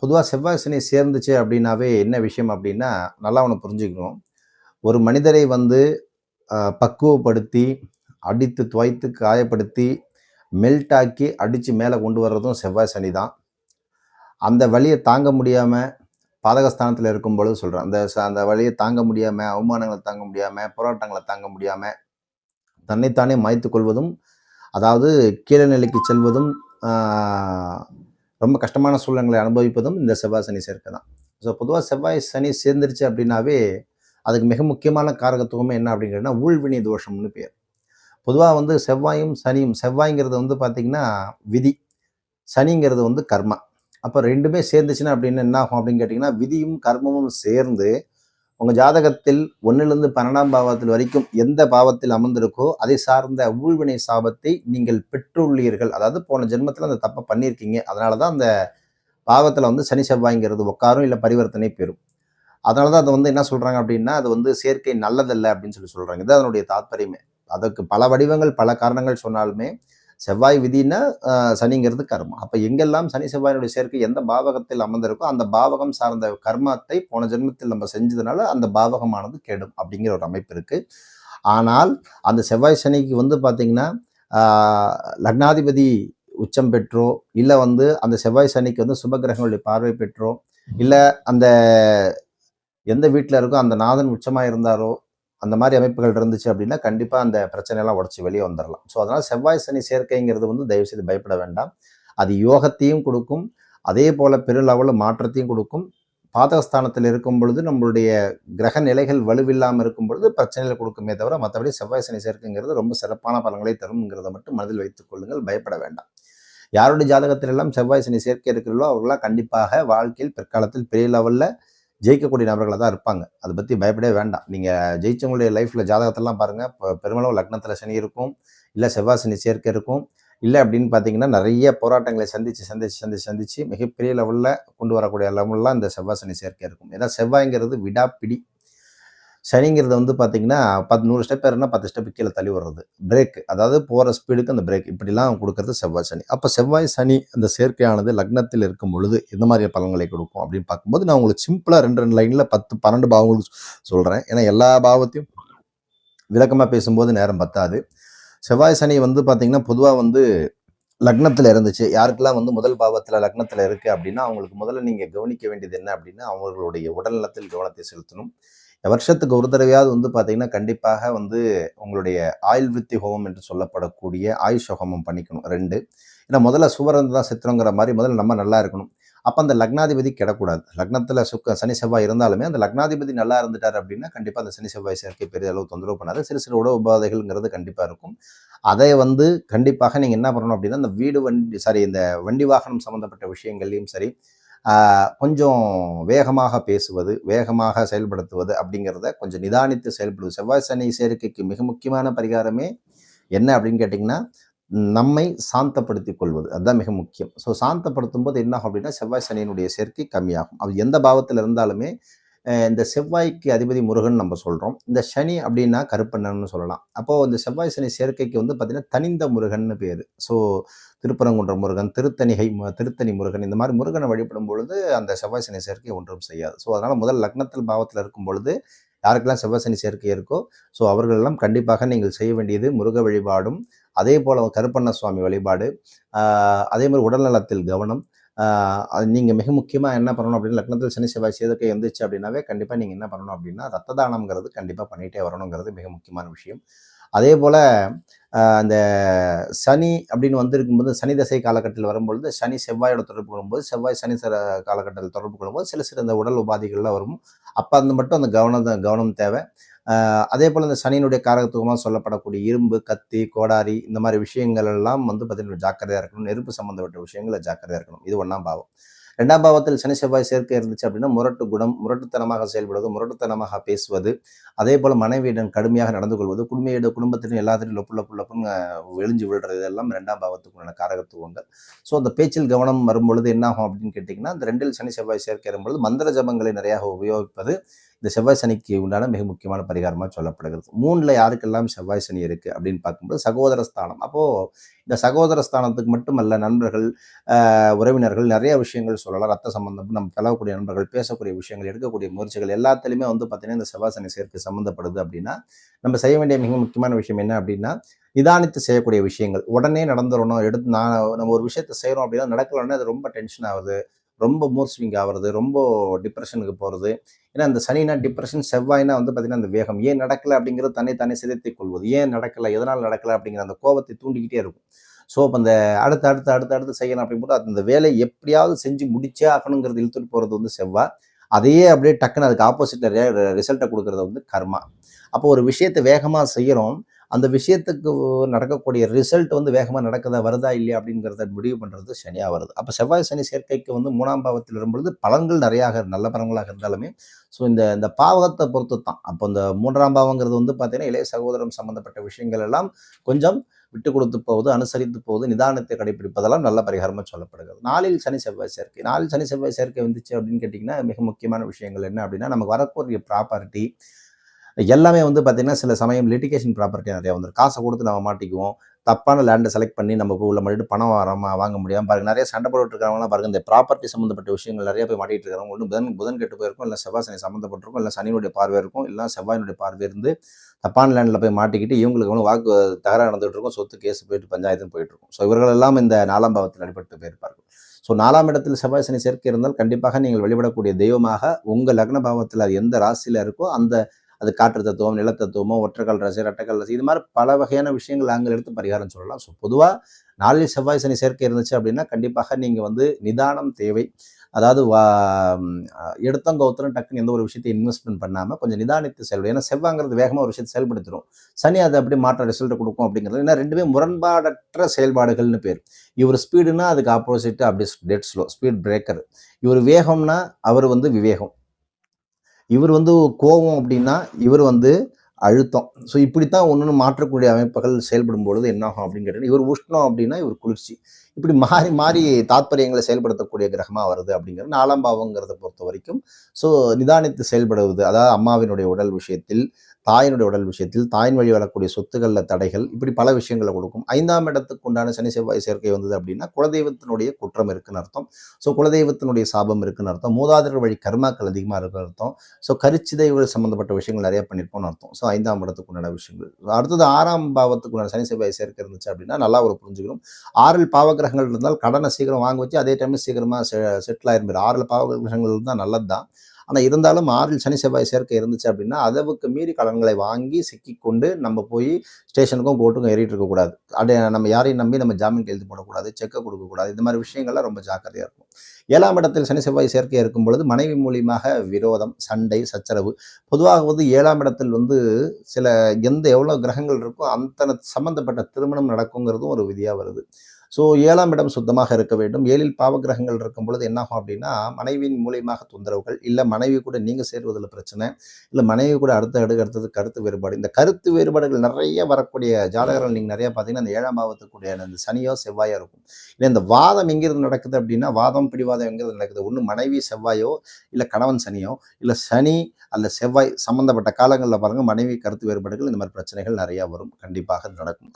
பொதுவாக செவ்வாய் சனி சேர்ந்துச்சு அப்படின்னாவே என்ன விஷயம் அப்படின்னா நல்லா அவனை புரிஞ்சுக்கணும். ஒரு மனிதரை வந்து பக்குவப்படுத்தி அடித்து துவைத்து காயப்படுத்தி மெல்ட் ஆக்கி அடித்து மேலே கொண்டு வர்றதும் செவ்வாய் சனி தான். அந்த வழியை தாங்க முடியாமல் பாதகஸ்தானத்தில் இருக்கும் பொழுது சொல்கிறேன் அந்த ச- அந்த வழியை தாங்க முடியாமல் அவமானங்களை தாங்க முடியாமல் போராட்டங்களை தாங்க முடியாமல் தன்னைத்தானே மாய்த்து கொள்வதும் அதாவது கீழே நிலைக்கு செல்வதும் ரொம்ப கஷ்டமான சூழ்நிலை அனுபவிப்பதும் இந்த செவ்வாய் சனி சேர்க்கை தான். ஸோ பொதுவாக செவ்வாய் சனி சேர்ந்துருச்சு அப்படின்னாவே அதுக்கு மிக முக்கியமான காரகத்துவமே என்ன அப்படிங்கிறதுனா ஊழ்வினை தோஷம்னு பேர். பொதுவாக வந்து செவ்வாயும் சனியும் செவ்வாய்ங்கிறது வந்து பார்த்திங்கன்னா விதி. சனிங்கிறது வந்து கர்மா. அப்போ ரெண்டுமே சேர்ந்துச்சுன்னா அப்படின்னு என்ன ஆகும் அப்படின்னு கேட்டிங்கன்னா விதியும் கர்மமும் சேர்ந்து உங்கள் ஜாதகத்தில் ஒன்றிலிருந்து பன்னெண்டாம் பாவத்தில் வரைக்கும் எந்த பாவத்தில் அமர்ந்திருக்கோ அதை சார்ந்த ஊழ்வினை சாபத்தை நீங்கள் பெற்றுள்ளீர்கள். அதாவது போன ஜென்மத்தில் அந்த தப்பை பண்ணியிருக்கீங்க அதனால தான் அந்த பாவத்தில் வந்து சனி செவ்வாய்ங்கிறது உட்காரும் இல்லை பரிவர்த்தனை பெறும். அதனால தான் அதை வந்து என்ன சொல்கிறாங்க அப்படின்னா அது வந்து சேர்க்கை நல்லதல்ல அப்படின்னு சொல்லி சொல்கிறாங்க இது அதனுடைய தாத்பரியமே அதற்கு பல வடிவங்கள் பல காரணங்கள் சொன்னாலுமே செவ்வாய் விதினா சனிங்கிறது கர்மம் அப்போ எங்கெல்லாம் சனி செவ்வாயினுடைய சேர்க்கை எந்த பாவகத்தில் அமர்ந்திருக்கோ அந்த பாவகம் சார்ந்த கர்மத்தை போன ஜென்மத்தில் நம்ம செஞ்சதுனால அந்த பாவகமானது கெடும் அப்படிங்கிற ஒரு அமைப்பு இருக்குது ஆனால் அந்த செவ்வாய் சனிக்கு வந்து பார்த்திங்கன்னா லக்னாதிபதி உச்சம் பெற்றோ இல்லை வந்து அந்த செவ்வாய் சனிக்கு வந்து சுபகிரகங்களுடைய பார்வை பெற்றோ இல்லை அந்த எந்த வீட்டில் இருக்கோ அந்த நாதன் உச்சமாக இருந்தாரோ அந்த மாதிரி அமைப்புகள் இருந்துச்சு அப்படின்னா கண்டிப்பாக அந்த பிரச்சனையெல்லாம் உடச்சி வெளியே வந்துடலாம் ஸோ அதனால் செவ்வாய் சனி சேர்க்கைங்கிறது வந்து தயவுசெய்து பயப்பட வேண்டாம். அது யோகத்தையும் கொடுக்கும். அதே போல் பெருளவில் மாற்றத்தையும் கொடுக்கும். பாதகஸ்தானத்தில் இருக்கும் பொழுது நம்மளுடைய கிரக நிலைகள் வலுவில்லாமல் இருக்கும் பொழுது பிரச்சனைகள் கொடுக்குமே தவிர மற்றபடி செவ்வாய் சனி சேர்க்கைங்கிறது ரொம்ப சிறப்பான பலன்களை தரும்ங்கிறத மட்டும் மனதில் வைத்துக் கொள்ளுங்கள். பயப்பட வேண்டாம். யாருடைய ஜாதகத்திலெல்லாம் செவ்வாய் சனி சேர்க்கை இருக்கிறீர்களோ அவர்களாம் கண்டிப்பாக வாழ்க்கையில் பிற்காலத்தில் பெரிய லெவலில் ஜெயிக்கக்கூடிய நபர்களாக தான் இருப்பாங்க. அதை பற்றி பயப்படவே வேண்டாம். நீங்கள் ஜெயிச்சவங்களுடைய லைஃப்பில் ஜாதகத்தெல்லாம் பாருங்கள் இப்போ பெருமளவு லக்னத்தில் சனி இருக்கும். இல்லை செவ்வாய் சனி சேர்க்கை இருக்கும். இல்லை அப்படின்னு பார்த்தீங்கன்னா நிறைய போராட்டங்களை சந்தித்து சந்தித்து சந்தித்து சந்தித்து மிகப்பெரிய லெவலில் கொண்டு வரக்கூடிய லெவலில் இந்த செவ்வாய் சனி சேர்க்கை இருக்கும். ஏன்னா செவ்வாய்ங்கிறது விடாப்பிடி. சனிங்கிறது வந்து பார்த்தீங்கன்னா பத்து நூறு ஸ்டெப் ஏறுனா பத்து ஸ்டெப் கீழே தள்ளி வர்றது. பிரேக் அதாவது போகிற ஸ்பீடுக்கு அந்த பிரேக் இப்படிலாம் கொடுக்கறது செவ்வாய் சனி. அப்போ செவ்வாய் சனி அந்த சேர்க்கையானது லக்னத்தில் இருக்கும் பொழுது எந்த மாதிரி பலன்களை கொடுக்கும் அப்படின்னு பார்க்கும்போது நான் உங்களுக்கு சிம்பிளாக ரெண்டு ரெண்டு லைனில் பத்து பன்னெண்டு பாவங்களுக்கு சொல்கிறேன் ஏன்னா எல்லா பாவத்தையும் விளக்கமாக பேசும்போது நேரம் பத்தாது. செவ்வாய் சனி வந்து பார்த்திங்கன்னா பொதுவாக வந்து லக்னத்தில் இருந்துச்சு. யாருக்கெல்லாம் வந்து முதல் பாவத்தில் லக்னத்தில் இருக்குது அப்படின்னா அவங்களுக்கு முதல்ல நீங்கள் கவனிக்க வேண்டியது என்ன அப்படின்னா அவங்களுடைய உடல்நலத்தில் கவனத்தை செலுத்தணும். வருஷத்துக்கு ஒரு தடவையாவது வந்து பார்த்தீங்கன்னா கண்டிப்பாக வந்து உங்களுடைய ஆயுள் வித்தி ஹோமம் என்று சொல்லப்படக்கூடிய ஆயுஷ் ஹோமம் பண்ணிக்கணும். ரெண்டு ஏன்னா முதல்ல சுவரந்து தான் சித்திரங்கிற மாதிரி முதல்ல நம்ம நல்லா இருக்கணும். அப்போ அந்த லக்னாதிபதி கிடக்கூடாது. லக்னத்தில் சுக்க சனி செவ்வாய் இருந்தாலுமே அந்த லக்னாதிபதி நல்லா இருந்துட்டார் அப்படின்னா கண்டிப்பாக அந்த சனி செவ்வாய் சேர்க்கை பெரிய அளவு தொந்தரவு பண்ணாது. சிறு சிறு உடல் உபாதைகள்ங்கிறது கண்டிப்பாக இருக்கும். அதை வந்து கண்டிப்பாக நீங்கள் என்ன பண்ணணும் அப்படின்னா இந்த வீடு வண்டி சாரி இந்த வண்டி வாகனம் சம்மந்தப்பட்ட விஷயங்கள்லையும் சரி கொஞ்சம் வேகமாக பேசுவது வேகமாக செயல்படுத்துவது அப்படிங்கிறத கொஞ்சம் நிதானித்து செயல்படுவது செவ்வாய் சனி சேர்க்கைக்கு மிக முக்கியமான பரிகாரமே என்ன அப்படின்னு கேட்டிங்கன்னா நம்மை சாந்தப்படுத்தி கொள்வது. அதுதான் மிக முக்கியம். ஸோ சாந்தப்படுத்தும் போது என்ன ஆகும் அப்படின்னா செவ்வாய் சனியினுடைய சேர்க்கை கம்மியாகும். அது எந்த பாவத்தில் இருந்தாலுமே இந்த செவ்வாய்க்கு அதிபதி முருகன் நம்ம சொல்கிறோம் இந்த சனி அப்படின்னா கருப்பண்ணன்னு சொல்லலாம். அப்போது இந்த செவ்வாய் சனி சேர்க்கைக்கு வந்து பார்த்திங்கன்னா தனிந்த முருகன்னு பேர். ஸோ திருப்பரங்குன்ற முருகன் திருத்தணிகை மு- திருத்தணி முருகன் இந்த மாதிரி முருகனை வழிபடும் பொழுது அந்த செவ்வாய் சனி சேர்க்கை ஒன்றும் செய்யாது. ஸோ அதனால் முதல் லக்னத்தில் பாவத்தில் இருக்கும் பொழுது யாருக்கெல்லாம் செவ்வாய் சனி சேர்க்கை இருக்கோ ஸோ அவர்களெல்லாம் கண்டிப்பாக நீங்கள் செய்ய வேண்டியது முருக வழிபாடும். அதே போல் கருப்பண்ண சுவாமி வழிபாடு. அதே மாதிரி உடல்நலத்தில் கவனம். நீங்கள் மிக முக்கியமாக என்ன பண்ணணும் அப்படின்னா லக்னத்தில் சனி செவ்வாய் சேதுக்கை இருந்துச்சு அப்படின்னாவே கண்டிப்பாக நீங்கள் என்ன பண்ணணும் அப்படின்னா ரத்த தானம்ங்கிறது கண்டிப்பாக பண்ணிகிட்டே வரணுங்கிறது மிக முக்கியமான விஷயம். அதே போல் அந்த சனி அப்படின்னு வந்திருக்கும்போது சனி தசை காலகட்டத்தில் வரும்பொழுது சனி செவ்வாயோட தொடர்பு கொள்ளும்போது செவ்வாய் சனி சில காலகட்டத்தில் தொடர்பு கொள்ளும்போது சில சில இந்த உடல் உபாதைகள்லாம் வரும். அப்போ அந்த மட்டும் அந்த கவனம் தான் கவனம் தேவை. அதே போல் இந்த சனியினுடைய காரகத்துவமாக சொல்லப்படக்கூடிய இரும்பு கத்தி கோடாரி இந்த மாதிரி விஷயங்கள் எல்லாம் வந்து பார்த்தீங்கன்னா ஜாக்கிரதையாக இருக்கணும். நெருப்பு சம்மந்தப்பட்ட விஷயங்களை ஜாக்கிரதையாக இருக்கணும். இது ஒன்றாம் பாவம். ரெண்டாம் பாவத்தில் சனி செவ்வாய் சேர்க்கை இருந்துச்சு அப்படின்னா முரட்டு குணம் முரட்டுத்தனமாக செயல்படுவது முரட்டுத்தனமாக பேசுவது அதே போல் மனைவியிடம் கடுமையாக நடந்து கொள்வது குடும்பியிட குடும்பத்திலும் எல்லாத்திலையும் லொப்பு லொப்பு லொப்புன்னு விழிஞ்சு விழுறது இதெல்லாம் ரெண்டாம் பாவத்துக்குண்டான காரகத்துவங்கள். ஸோ அந்த பேச்சில் கவனம் வரும்பொழுது என்னாகும் அப்படின்னு கேட்டிங்கன்னா அந்த ரெண்டில் சனி செவ்வாய் சேர்க்கை வரும்பொழுது மந்திர ஜபங்களை நிறையாக உபயோகிப்பது இந்த செவ்வாய் சனிக்கு உண்டான மிக முக்கியமான பரிகாரமாக சொல்லப்படுகிறது. மூணில் யாருக்கெல்லாம் செவ்வாய் சனி இருக்குது அப்படின்னு பார்க்கும்போது சகோதர ஸ்தானம். அப்போது இந்த சகோதர ஸ்தானத்துக்கு மட்டுமல்ல நண்பர்கள் உறவினர்கள் நிறைய விஷயங்கள் சொல்லலாம். ரத்த சம்பந்தம் நம்ம கலவக்கூடிய நண்பர்கள் பேசக்கூடிய விஷயங்கள் எடுக்கக்கூடிய முயற்சிகள் எல்லாத்துலேயுமே வந்து பார்த்தீங்கன்னா இந்த செவ்வாய் சனி சேர்க்கை சம்மந்தப்படுது அப்படின்னா நம்ம செய்ய வேண்டிய மிக முக்கியமான விஷயம் என்ன அப்படின்னா நிதானித்து செய்யக்கூடிய விஷயங்கள். உடனே நடந்துடணும் எடுத்து நான் நம்ம ஒரு விஷயத்த செய்கிறோம் அப்படின்னா நடக்கலன்னா அது ரொம்ப டென்ஷன் ஆகுது. ரொம்ப மூட் ஸ்விங் ஆகுறது ரொம்ப டிப்ரெஷனுக்கு போகிறது ஏன்னா அந்த சனினா டிப்ரெஷன் செவ்வாய்னா வந்து பார்த்திங்கன்னா அந்த வேகம் ஏன் நடக்கலை அப்படிங்கிறது தன்னை தானே சிதைத்துக் கொள்வது. ஏன் நடக்கலை? எதனால் நடக்கலை? அப்படிங்கிற அந்த கோபத்தை தூண்டிக்கிட்டே இருக்கும். ஸோ அப்போ அந்த அடுத்து அடுத்து அடுத்து அடுத்து செய்யணும் அப்படிங்கும்போது அந்த வேலை எப்படியாவது செஞ்சு முடிச்சே ஆகணுங்கிறது இழுத்துட்டு போகிறது வந்து செவ்வாய். அதையே அப்படியே டக்குன்னு அதுக்கு ஆப்போசிட்டில் ரிசல்ட்டை கொடுக்குறது வந்து கர்மா. அப்போ ஒரு விஷயத்தை வேகமாக செய்கிறோம் அந்த விஷயத்துக்கு நடக்கக்கூடிய ரிசல்ட் வந்து வேகமாக நடக்குதா வருதா இல்லையா அப்படிங்கிறத முடிவு பண்ணுறது சனியாக வருது. அப்போ செவ்வாய் சனி சேர்க்கைக்கு வந்து மூணாம் பாவத்தில் வரும்பொழுது பலன்கள் நிறையாக நல்ல பலன்களாக இருந்தாலுமே ஸோ இந்த இந்த பாவகத்தை பொறுத்து தான் அப்போ இந்த மூன்றாம் பாவங்கிறது வந்து பார்த்தீங்கன்னா இளைய சகோதரம் சம்மந்தப்பட்ட விஷயங்கள் எல்லாம் கொஞ்சம் விட்டு கொடுத்து போவது அனுசரித்து போவது நிதானத்தை கடைபிடிப்பதெல்லாம் நல்ல பரிகாரமாக சொல்லப்படுகிறது. நாளில் சனி செவ்வாய் சேர்க்கை. நாளில் சனி செவ்வாய் சேர்க்கை வந்துச்சு அப்படின்னு கேட்டிங்கன்னா மிக முக்கியமான விஷயங்கள் என்ன அப்படின்னா நமக்கு வரக்கூடிய ப்ராப்பர்ட்டி எல்லாமே வந்து பார்த்திங்கன்னா சில சமயம் லிட்டிகேஷன் ப்ராப்பர்ட்டி நிறையா வந்துடும் காசை கொடுத்து நம்ம மாட்டிக்குவோம். தப்பான லேண்டை செலக்ட் பண்ணி நம்ம உள்ள மாட்டிட்டு பணம் வரமா வாங்க முடியாமல் பாருங்கள் நிறைய சண்டை போட்டு இருக்கிறவங்களாம் பாருங்க. இந்த ப்ராப்பர்ட்டி சம்மந்தப்பட்ட விஷயங்கள் நிறைய போய் மாட்டிட்டு இருக்காங்க ஒன்று புதன் புதன் கெட்டு போயிருக்கும். இல்லை செவ்வாய் சனி சம்மந்தப்பட்டிருக்கும் இல்லை சனியினுடைய பார்வை இருக்கும். இல்லை செவ்வாயினுடைய பார்வை இருந்து தப்பான லேண்டில் போய் மாட்டிக்கிட்டு இவங்களுக்கு ஒன்று வாக்கு தகராறு நடந்துகிட்டு இருக்கும். சொத்து கேஸ் போயிட்டு பஞ்சாயத்துன்னு போயிட்டு இருக்கும். ஸோ இவர்கள் எல்லாம் இந்த நாலாம் பாவத்தில் அடிபட்டு போயிருப்பார்கள். ஸோ நாலாம் இடத்தில் செவ்வாய் சனி சேர்க்கை இருந்தால் கண்டிப்பாக நீங்கள் வழிபடக்கூடிய தெய்வமாக உங்கள் லக்ன பாவத்தில் அது எந்த ராசியில் இருக்கோ அந்த அது காற்று தத்துவம் நிலத்தத்துவமோ ஒற்றைக்கால் ராசி ரெட்டைக்கால் ராசி இது மாதிரி பல வகையான விஷயங்கள் அங்கே எடுத்து பரிகாரம் சொல்லலாம். ஸோ பொதுவாக நாளில் செவ்வாய் சனி சேர்க்கை இருந்துச்சு அப்படின்னா கண்டிப்பாக நீங்கள் வந்து நிதானம் தேவை. அதாவது வா எடுத்தம் கௌத்தரம் டக்குன்னு எந்த ஒரு விஷயத்தை இன்வெஸ்ட்மெண்ட் பண்ணாமல் கொஞ்சம் நிதானித்து செல்வது ஏன்னா செவ்வாங்கிறது வேகமாக ஒரு விஷயத்தை செயல்படுத்திடும் சனி அதை அப்படி மாற்ற ரிசல்ட் கொடுக்கும் அப்படிங்கிறது. ஏன்னா ரெண்டுமே முரண்பாடற்ற செயல்பாடுகள்னு பேர். இவர் ஸ்பீடுனா அதுக்கு ஆப்போசிட் அப்படி டெட் ஸ்லோ ஸ்பீட் பிரேக்கர் இவர் வேகம்னா அவர் வந்து விவேகம். இவர் வந்து கோபம் அப்படின்னா இவர் வந்து அழுத்தம். ஸோ இப்படித்தான் ஒன்று மாற்றக்கூடிய அமைப்புகள் செயல்படும் பொழுது என்னாகும் அப்படின்னு கேட்டீங்கன்னா இவர் உஷ்ணம் அப்படின்னா இவர் குளிர்ச்சி. இப்படி மாறி மாறி தாத்பரியங்களை செயல்படுத்தக்கூடிய கிரகமாக வருது அப்படிங்கிறது நாலாம் பாவங்கிறத பொறுத்த வரைக்கும். ஸோ நிதானித்து செயல்படுவது அதாவது அம்மாவினுடைய உடல் விஷயத்தில் தாயினுடைய உடல் விஷயத்தில் தாயின் வழி வரக்கூடிய சொத்துக்களில் தடைகள் இப்படி பல விஷயங்களை கொடுக்கும். ஐந்தாம் இடத்துக்கு உண்டான சனி செவ்வாய் சேர்க்கை வந்தது அப்படின்னா குலதெய்வத்தினுடைய குற்றம் இருக்குன்னு அர்த்தம். ஸோ குலதெய்வத்தினுடைய சாபம் இருக்குன்னு அர்த்தம். மூதாதையர் வழி கர்மாக்கள் அதிகமாக இருக்குன்னு அர்த்தம். ஸோ கரிச்சிதைவுகள் சம்மந்தப்பட்ட விஷயங்கள் நிறைய பண்ணியிருப்போம்னு அர்த்தம். ஸோ ஐந்தாம் இடத்துக்கு உண்டான விஷயங்கள். அடுத்தது ஆறாம் பாவத்துக்கு உண்டான சனி செவ்வாய் சேர்க்கை இருந்துச்சு அப்படின்னா நல்லா ஒரு புரிஞ்சுக்கணும். ஆறில் கிரகங்கள் இருந்தால் கடனை சீக்கிரம் வாங்க வச்சு அதே டைமில் சீக்கிரமாக செட்டில் ஆயிருப்பார் ஆறில் பாவகிரகங்கள் இருந்தால் நல்லது தான் ஆனால் இருந்தாலும் ஆறில் சனி செவ்வாய் சேர்க்கை இருந்துச்சு அப்படின்னா அளவுக்கு மீறி கடன்களை வாங்கி சிக்கிக்கொண்டு நம்ம போய் ஸ்டேஷனுக்கும் கோர்ட்டுக்கும் ஏறிட்டு இருக்கக்கூடாது அப்படியே நம்ம யாரையும் நம்பி நம்ம ஜாமீன் எழுதி போடக்கூடாது செக்கை கொடுக்கக்கூடாது இந்த மாதிரி விஷயங்கள்லாம் ரொம்ப ஜாக்கிரதையாக இருக்கும். ஏழாம் இடத்தில் சனி செவ்வாய் சேர்க்கை இருக்கும் பொழுது மனைவி மூலியமாக விரோதம் சண்டை சச்சரவு. பொதுவாக வந்து ஏழாம் இடத்தில் வந்து சில எந்த எவ்வளோ கிரகங்கள் இருக்கோ அந்த சம்மந்தப்பட்ட திருமணம் நடக்குங்கிறதும் ஒரு விதியாக வருது. ஸோ ஏழாம் இடம் சுத்தமாக இருக்க வேண்டும். ஏழில் பாவகிரகங்கள் இருக்கும் பொழுது என்னாகும் அப்படின்னா மனைவியின் மூலியமாக தொந்தரவுகள் இல்லை மனைவி கூட நீங்கள் சேருவதில் பிரச்சனை இல்லை மனைவி கூட அடுத்த அடுக்கு அடுத்தது கருத்து வேறுபாடு. இந்த கருத்து வேறுபாடுகள் நிறைய வரக்கூடிய ஜாதகர்கள் நீங்கள் நிறையா பார்த்தீங்கன்னா அந்த ஏழாம் பாவத்துக்குடைய அந்த சனியோ செவ்வாயோ இருக்கும். இல்லை இந்த வாதம் எங்கிருந்து நடக்குது அப்படின்னா வாதம் பிடிவாதம் எங்கிருந்து நடக்குது? ஒன்று மனைவி செவ்வாயோ இல்லை கணவன் சனியோ இல்லை சனி அல்ல செவ்வாய் சம்மந்தப்பட்ட காலங்களில் பாருங்கள் மனைவி கருத்து வேறுபாடுகள் இந்த மாதிரி பிரச்சனைகள் நிறையா வரும். கண்டிப்பாக நடக்கும்.